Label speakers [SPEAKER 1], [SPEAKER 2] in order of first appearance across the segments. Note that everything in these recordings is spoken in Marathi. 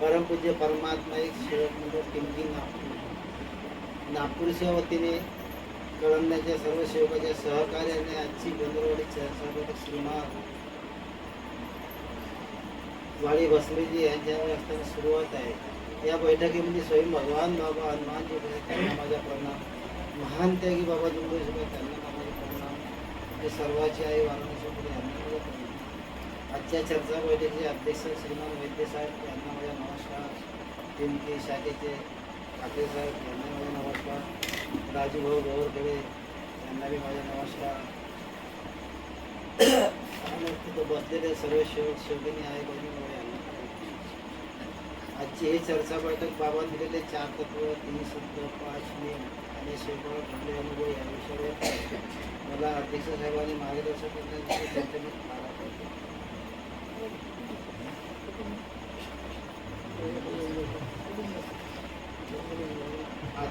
[SPEAKER 1] परमपूज्य परमात्मा एक सेवक म्हणजे पिंकी नागपूर. नागपूरच्या वतीने कळंब्याच्या सर्व सेवकाच्या सहकार्याने आजची बंदरवाडी चर्चा श्रीमान वाडी भसलेजी यांच्या असताना सुरुवात आहे. या बैठकीमध्ये स्वयं भगवान बाबा हनुमानजी त्यांना माझा प्रणाम. महान त्यागी बाबा जुंबेश्वर त्यांना माझा प्रणाम. हे सर्वाची आई वाराणसीमध्ये यांना माझा प्रणाम. आजच्या चर्चा बैठकीचे अध्यक्ष श्रीमान वैद्य साहेब यांना माझा नमस्कार. पिंपरी शाखेचे ठाकरे साहेब यांना माझा नमस्कार. राजूभाऊ गौरकडे यांना बी माझा नमस्कार. तिथं बसलेले सर्व शेवट शेवकिनी आहे बहिणी आजची ही चर्चा बैठक बाबा दिलेले चार तत्व तीन शब्द पाच नियम आणि शेवट घडले अनुभव या विषयावर. मला अध्यक्ष साहेबांनी मार्गदर्शन करण्यासाठी त्यांचे मी आभार करतो.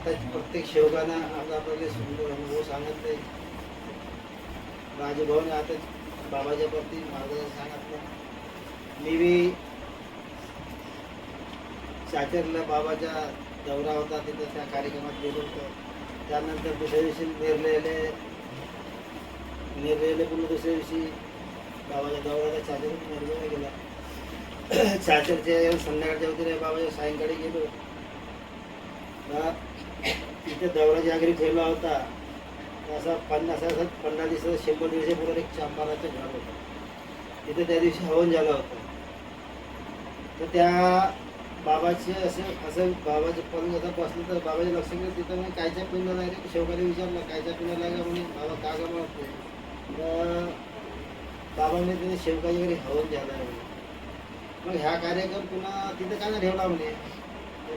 [SPEAKER 1] आता प्रत्येक शेवगाना आता आपल्याला सुंदर अनुभव सांगितले राजभवन आता बाबाच्या प्रती मार्गदर्शन सांगितलं मी बी चाचरला बाबाचा दौरा होता तिथं त्या कार्यक्रमात गेलो होतो. त्यानंतर दुसऱ्या दिवशी निर्लेले निर्लेले पुन्हा दुसऱ्या दिवशी बाबाच्या दौऱ्याला चाचर निर्लेला गेला. चाचरच्या संध्याकाळच्या वगैरे बाबाच्या सायंकाळी गेलो. तिथे दौराच्या आगरी ठेवला होता असा पन्नास असा पंधरा दिवस शंभर दिवसापूर्वी एक चांपाराचं घर होतं. तिथे त्या दिवशी हवन झालं होतं. तर त्या बाबाचे असे असं बाबाचे पण जसं बसलं तर बाबाचे लक्ष गेलं तिथं मी कायच्या पिंड नाही रे? शेवकाने विचारलं कायच्या पिंड लागला म्हणे? बाबा का गा म्हणते तर बाबाने तिथे शेवकाच्या घरी हवन झालं. म्हणे मग ह्या कार्यक्रम पुन्हा तिथं काय ठेवला म्हणे?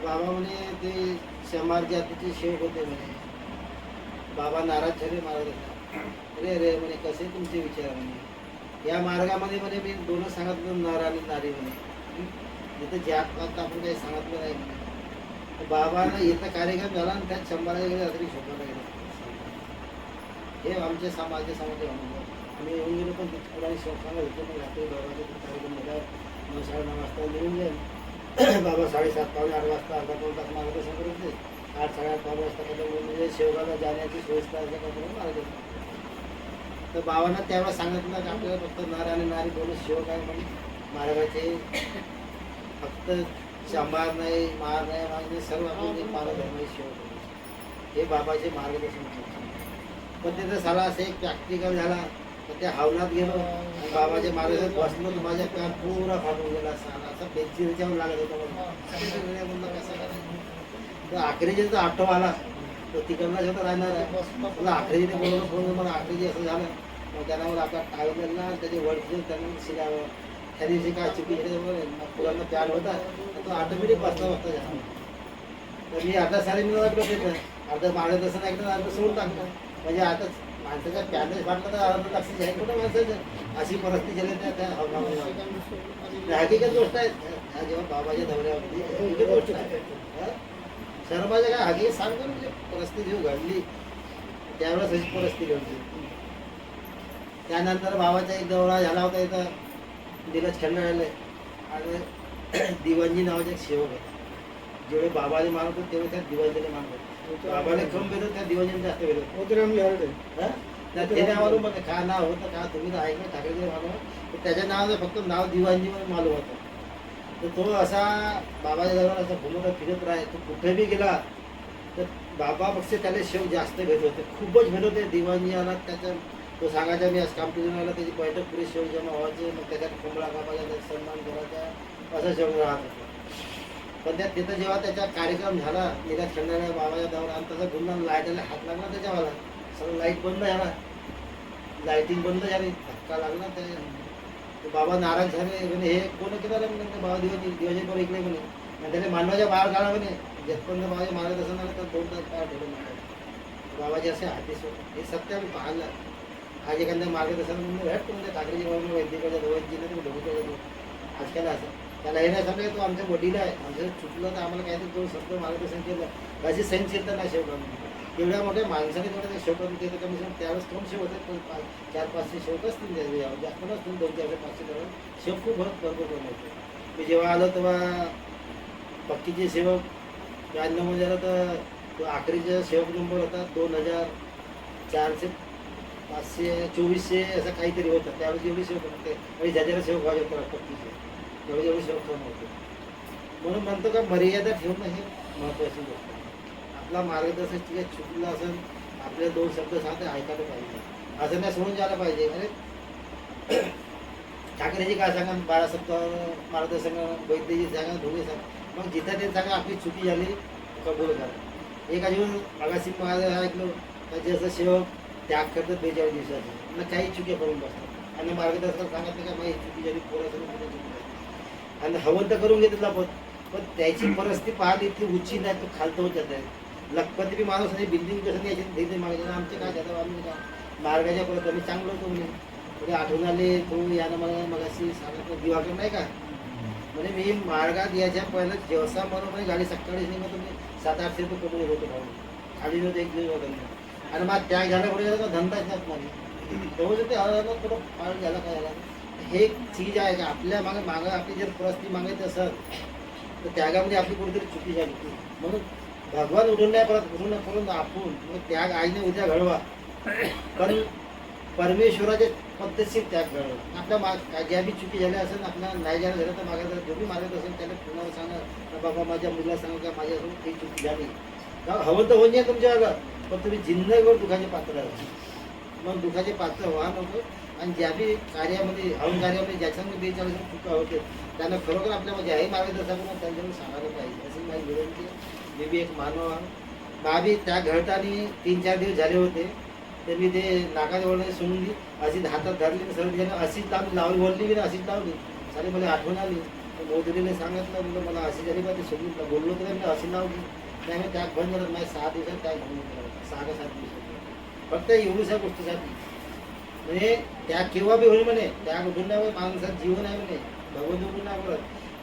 [SPEAKER 1] बाबा म्हणे ते शंभार जातीचे शेव होते म्हणे. बाबा नाराज झाले महाराज. अरे रे म्हणे कसे तुमचे विचार म्हणे? या मार्गामध्ये म्हणे मी दोनच सांगितलं नर आणि नारी म्हणे. तिथे जात पात आपण काही सांगितलं नाही म्हणे. तर बाबानं इथं कार्यक्रम झाला आणि त्यात शंभराच्या घरी रात्री झोपायला गेलो. हे आमच्या समाज समाज म्हणजे अनुभव. आम्ही येऊन गेलो पण तिथे पुराणी शेवक सांगत होतो मग रात्री बाबाचे कार्यक्रम झाला. नऊ साडे नऊ वाजता येऊन जाईल बाबा साडेसात पावले आठ वाजता अर्धा पाऊल तास मार्गदर्शन करत नाही. आठ साडेआठ आठ वाजता कधी म्हणजे शेवगाला जाण्याची सोयीस्ता असं मार्गदर्शन तर बाबांना त्यावेळेस सांगितलं की आपल्याला फक्त नर आणि नारी बोलून शेवक आहे म्हणून. महाराजाचे फक्त शंभार नाही मार नाही मागणे सर्व आपण एक मानधर्माचे शेवक हे बाबाचे मार्गदर्शन पण तिथं साला असं एक प्रॅक्टिकल झाला. तर त्या हावलात गेलो. बाबाच्या मार्गात बसलो तर माझ्या पॅन पुरा फाटून गेला असा असं जाऊन त्याच्यावर लागत होता मला. म्हणलं कसं करायचं तर आखरीचे तर आठव आला. तो तिकडला शेवट राहणार आहे. मला आखरेजीने बोलवलं फोन मला आखरीचे असं झालं. मग त्याला मला आता टाळलं ना? त्याचे वडचे त्यांना शिकावं त्या दिवशी काय चुकी झाल्यामुळे मुलांना प्यार होता. तर तो ऑटोमॅटिक बसला बसता वाजता झाला तर मी आता साडे मिळवत वाजता मारत अर्धा नाही ऐकलं अर्ध सोडून टाकलं म्हणजे आता माणसाचा पॅनच फाटलं तर अर्ध लक्ष घ्यायचं कुठं माणसाचं अशी परिस्थिती झाली त्या त्या हवामानामध्ये हकीकत गोष्ट आहे. ह्या जेव्हा बाबाच्या दौऱ्यावरती गोष्ट आहे? सर्वांच्या काय हकीकत सांगतो म्हणजे परिस्थिती जेव्हा घडली. त्यावेळेस अशी परिस्थिती होती त्यानंतर बाबाचा एक दौरा झाला होता इथं. दिलच खंडाळले आणि दिवंजी नावाचे एक सेवक होता. जेवढे बाबाने मानत होते तेवढे त्या दिवाणजीने मानत होते. बाबाने कम भेटत त्या दिवाणजीने जास्त भेटत
[SPEAKER 2] मोतीराम यार्डे
[SPEAKER 1] हं? त्या त्याच्यावरून पण का नाव होतं का तुम्ही तर ऐकलं ठाकरेचे मालूम तर त्याच्या नावाचं फक्त नाव दिवाणजी म्हणून मालूम होतं. तर तो असा बाबाच्या जवळ असा घुमत फिरत राहे. तो कुठे बी गेला तर बाबापेक्षा त्याला शेव जास्त भेट होते. खूपच भेट होते. दिवाणजी आला त्याच्या तो सांगायचा मी आज कॉम्पिटिशन आला. त्याची बैठक पुरी शेव जमा व्हायचे. मग त्याच्यात कोंबडा कापायचा सन्मान करायचा. असं शेव राहत होतं. पण त्या तिथं जेव्हा त्याचा कार्यक्रम झाला निघा खंडाने बाबाच्या दौरा आणि त्याचा गुन्हा लाईटाला हात लागला त्याच्यावाला. सगळं लाइट बंद झाला. लाईटिंग बंद झाली धक्का लागला ते बाबा नाराज झाले म्हणे हे कोण केलं म्हणे बाबा दिवस दिवस पर इकडे म्हणे. आणि त्याने मानवाच्या बाहेर काढा म्हणे जेथपर्यंत मारत असं झालं तर दोन तास पाय ठेवलं मांडायचे. बाबाचे असे हातीस होते. हे सत्य आम्ही पाहिलं. आज एखाद्या मार्गदर्शन म्हणजे हट तुमच्या ठाकरेजी बाबा वैद्यकडे रोहितजीने तुम्ही ढोबळकडे जाऊ. आज काय असं त्याला हे नाही सांगा तो आमच्या वडील आहे. आमच्या चुकलं तर आम्हाला काहीतरी तो शब्द मार्गदर्शन केलं. अशी सहनशीलता नाही शेवकामध्ये एवढ्या मोठ्या माणसाने तेवढं ते शेवकात ते कमी कमी त्यावेळेस दोन शेव होते. पण पाच चार पाचशे शेवट असतील त्यावेळी यावं. असतील दोन चारशे पाचशे जवळ शेव खूप भरत भरपूर बनवतो मी जेव्हा आलो तेव्हा पक्कीचे सेवक त्र्याण्णवमध्ये आलं तर तो आखरीचा सेवक नंबर होता. दोन हजार चारशे पाचशे चोवीसशे असं काहीतरी होतं. त्यावेळेस एवढी सेवक होते. आणि ज्याच्याला सेवक व्हायचे होतं पक्कीचे. एवढे एवढे सेवक होते म्हणून म्हणतो का मर्यादा ठेवणं हे महत्त्वाची गोष्ट आपला मार्गदर्शक ठीक आहे चुकलं असेल आपले दोन शब्द सांगते ऐकायला पाहिजे. असं नाही सोडून जायला पाहिजे. अरे म्हणजे ठाकरेजी काय सांगा बारा शब्द मार्गदर्शन वैद्यजी सांगा धोनी सांगा मग जिथं ते सांगा आपली चुकी झाली कबूल करा. एक अजून मागाशी महाराज ऐकलं त्याचे असं सेवक त्याग करतात बेचाळीस दिवसाचे. मग काही चुकी करून बसतात. आणि मार्गदर्शक सांगत नाही का माझी चुकी झाली पोरासाठी चुकी आणि हवं तर करून घेतलं पण पण त्याची परिस्थिती पाहिली इतकी उच्ची नाही तो खालत होत जात आहे. लखपती बी माणूस नाही बिल्डिंग कसं नाही धीरे आमचे काय जातं आम्ही काय मार्गाच्या परत आम्ही चांगलं होतो म्हणे. म्हणजे आठवण आले तो यानं मला मगाशी सांगितलं दिवाकर नाही का? म्हणजे मी मार्गात यायच्या पहिलं जेवसा बरोबर गाडी सकाळी निघत तुम्ही सात आठशे रुपये कमवले होतो भाऊ. खाली नव्हते एक दिवस होता आणि मग त्या झाल्या धंदाच नाही नाही तेव्हा ते थोडं फार झाला काय झाला हे एक चीज आहे का आपल्या मागे मागं आपली जर परिस्थिती मागायची असेल तर त्यागामध्ये आपली कुठेतरी चुकी झाली म्हणून भगवान उठून नाही परत उठून परंतु आपण मग त्याग आईने उद्या घडवा. पण परमेश्वराच्या पद्धतशीर त्याग घडवा. आपल्या माग काय ज्या बी चुकी झाल्या असेल आपल्या नाही झालं झालं तर मागायचं जो बी मागत असेल त्याला पुन्हा सांगा का बाबा माझ्या मुलाला सांगा का माझ्यासोबत काही चुकी झाली? का हवं तर होऊन जाईल तुमच्या आलं पण तुम्ही जिंदगीवर दुखाचे पात्र आहात. मग दुखाचे पात्र व्हा नको आणि ज्या बी कार्यामध्ये हवन कार्यामध्ये ज्याच्यामध्ये बेचाळीस चुका होते त्यांना खरोखर आपल्यामध्ये आहे मार्गदर्शकांना त्यांच्याकडून सांगायला पाहिजे. अशी माझी विनंती मी बी एक मानव आहे. बाबी त्या घडताना तीन चार दिवस झाले होते. तर मी ते नाकाजवळ सोडून दी अशी हातात धरली सर्दी झाली अशीच लावली लावली बोलली की ना अशीच लावली. सारी मला आठवण आली. मोदीने सांगितलं म्हणलं मला अशी झाली पाहिजे सोडून बोललो तर मी अशी लावली. नाही मी त्या बंद झालं माझ्या सहा दिवसात त्या घेऊन सहा का सात दिवसात. फक्त एवढ्याशा गोष्टीसाठी. म्हणजे त्या केव्हा बी होईल म्हणे त्याग उठून नाही जीवन आहे म्हणे भगवंत उठून नाही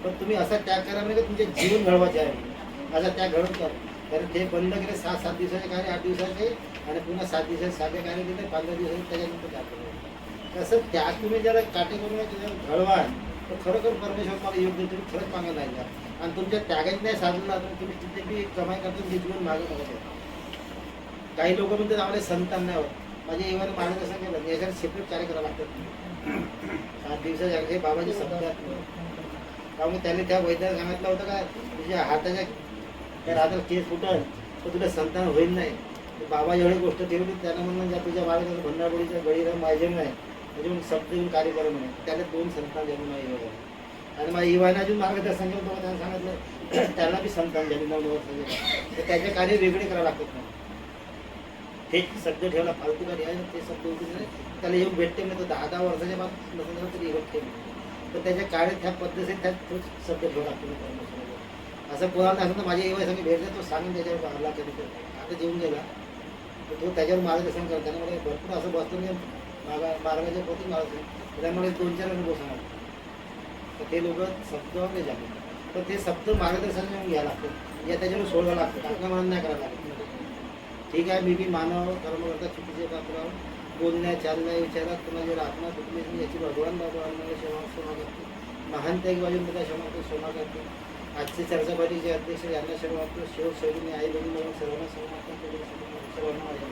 [SPEAKER 1] पण तुम्ही असा त्याग करा म्हणे का तुमचे जीवन घडवायचे आहे असा त्याग घडवून करा कारण ते बंद केले सात सात दिवसाचे कार्य आठ दिवसाचे आणि पुन्हा सात दिवसाचे साधे कार्य केले पंधरा दिवसाचे त्याच्यानंतर त्याग तसं त्याग तुम्ही जरा काटे करून घडवा. तर खरोखर परमेश्वर मला योग्य तुम्ही खरंच मागायला नाही जा. आणि तुमच्या त्यागात नाही साधला तर तुम्ही तिथे बी कमाई करतो मी जीवन मागे बघत काही लोक म्हणतात आम्हाला संतान नाही होत माझे इव्हन मार्गदर्शन केलं म्हणजे याच्यात सेपरेट कार्य करावं लागतात. सात दिवसाच्या हे बाबाचे शब्द त्यामुळे त्याने त्या वैद्याला सांगितलं होतं का तुझ्या हाताच्या त्या रात्र केस फुटल तर तुला संतान होईल नाही. बाबा एवढी गोष्ट ठेवली त्यानं म्हणून ज्या तुझ्या बाळाचं भंडारगडीच्या गळीला माझे नाही म्हणजे शब्द येऊन कार्य करा म्हणे. त्याला दोन संतान जन्म नाही आणि माझ्या इवाने अजून मार्गदर्शन केलं तेव्हा त्यांना सांगितलं त्याला बी संतान झाली नऊ तर त्याचे कार्य वेगळे करावं लागतात नाही हे शब्द ठेवला फालतू का आहे ते शब्द उठून नाही. त्याला येऊन भेटते नाही तर दहा दहा वर्षाच्या बाद नसेल झालं तरी येऊन तर त्याच्या काळात त्या पद्धतीने त्यात तोच शब्द ठेवला लागतो असं कोणाला असं तर माझ्या एवढ्या संग भेटले तो सांगून त्याच्यावर हल्ला कधी तर आता जेवून गेला. तर तो त्याच्यावर मार्गदर्शन करताना त्यामुळे भरपूर असं बसतो मी मागा मार्गाच्या पोती मार्ग त्यामुळे दोन चार अनुभव सांगा. तर ते लोक शब्द नाही झाले. तर ते शब्द मार्गदर्शन घेऊन घ्यायला लागतं या त्याच्यावर सोडवा लागतं आपल्या म्हणून नाही करावं लागतं. ठीक आहे मी बी मानव कर्म करता चुकीचे पात्र बोलण्या चालण्या विचारात कुणाची आत्मा दुखली याची भगवान बाबा मला क्षमा क्षमा करते महान त्याग बाजून मला क्षमा क्षमा करते आजचे चर्चापाटीचे अध्यक्ष यांना क्षमा वाटतो. शिव शैलीने आई बहिणी म्हणून सर्वांना क्षमा सर्वांना माझ्या